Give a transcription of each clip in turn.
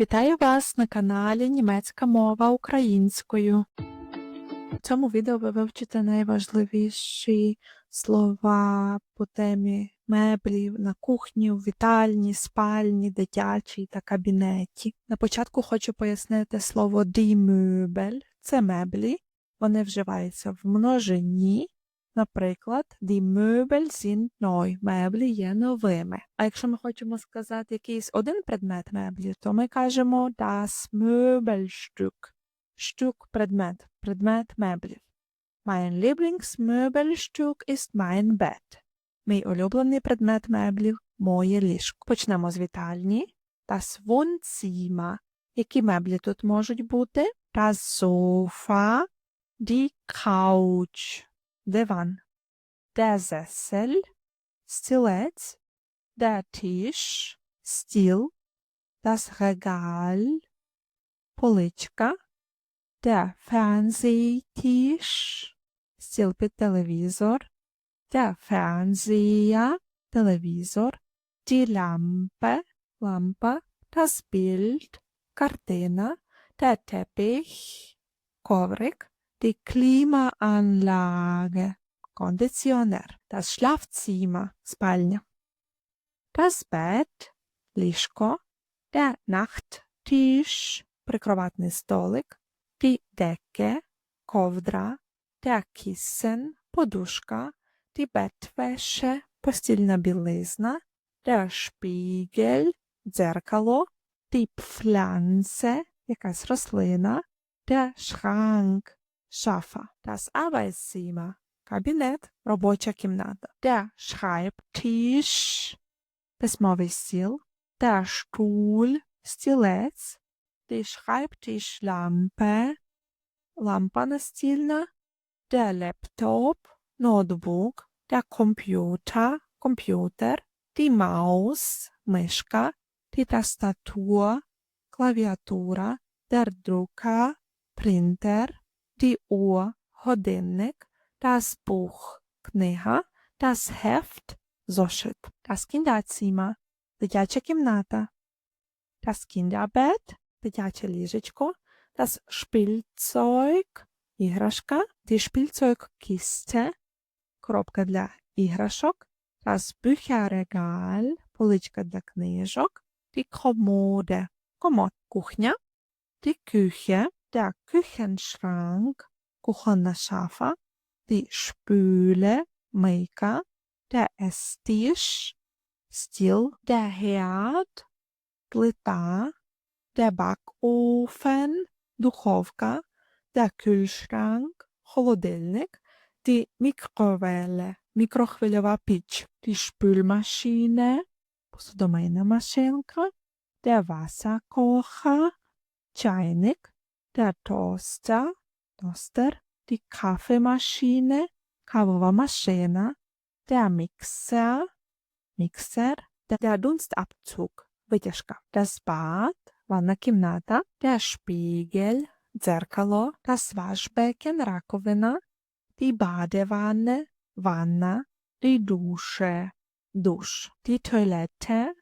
Вітаю вас на каналі Німецька мова українською. В цьому відео ви вивчите найважливіші слова по темі меблів на кухні, у вітальні, спальні, дитячій та кабінеті. На початку хочу пояснити слово die Möbel – це меблі. Вони вживаються в множині. Наприклад, die Möbel sind neu. Меблі є новими. А якщо ми хочемо сказати якийсь один предмет меблі, то ми кажемо das Möbelstück. Stück – предмет, предмет меблів. Mein Lieblingsmöbelstück ist mein Bett. Мій улюблений предмет меблів – моє ліжко. Почнемо з вітальні. Das Wohnzimmer. Які меблі тут можуть бути? Das Sofa, die Couch, Divan, der Sessel, Stilett, der Tisch, Stil, das Regal, Politschka, der Fernsehtisch, Stilpe Televisor, der Fernseher, Televisor, die Lampe, Lampe, das Bild, Gardena, der Teppich, Kovrik, die Klimaanlage, кондиціонер, das Schlafzimmer, спальня, das Bett, ліжко, der Nachttisch, прикроватний столик, die Decke, ковдра, der Kissen, подушка, die Bettwäsche, постільна білизна, der Spiegel, дзеркало, die Pflanze, якась рослина, der Schrank, шафа, das Arbeitszimmer, кабінет, робоча кімната, der Schreibtisch, письмовий стіл, der Stuhl, стілець, die Schreibtischlampe, лампа настільна, der Laptop, ноутбук, der Computer, комп'ютер, die Maus, мишка, die Tastatur, клавіатура, der Drucker, принтер, die Uhr, годинник, das Buch, книга, das Heft, зошит, das Kinderzimmer, дитяча кімната, das Kinderbett, дитяче ліжечко, das Spielzeug, іграшка, die Spielzeugkiste, коробка для іграшок, das Bücherregal, поличка для книжок, die Kommode, комод, кухня, die Küche, der Küchenschrank, кухонна шафа, die Spüle, мийка, der Esstisch, стіл, der Herd, плита, der Backofen, духовка, der Kühlschrank, холодильник, die Mikrowelle, мікрохвильова піч, die Spülmaschine, посудомийна машинка, der Wasserkocher, чайник, der Toaster, тостер, die Kaffeemaschine, кавова машина, der Mixer, міксер, der, der Dunstabzug, витяжка, das Bad, ванна кімната, der Spiegel, дзеркало, das Waschbecken, раковина, die Badewanne, ванна, die Dusche, душ, die Toilette,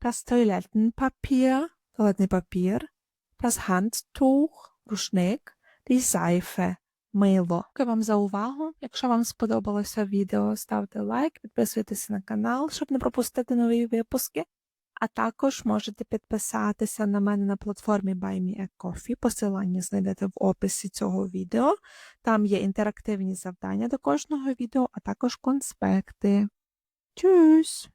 das Toilettenpapier, туалетний папір, das Handtuch, рушник, die Seife, мило. Дякую вам за увагу. Якщо вам сподобалося відео, ставте лайк, підписуйтесь на канал, щоб не пропустити нові випуски. А також можете підписатися на мене на платформі Buy Me a Coffee. Посилання знайдете в описі цього відео. Там є інтерактивні завдання до кожного відео, а також конспекти. Tschüss!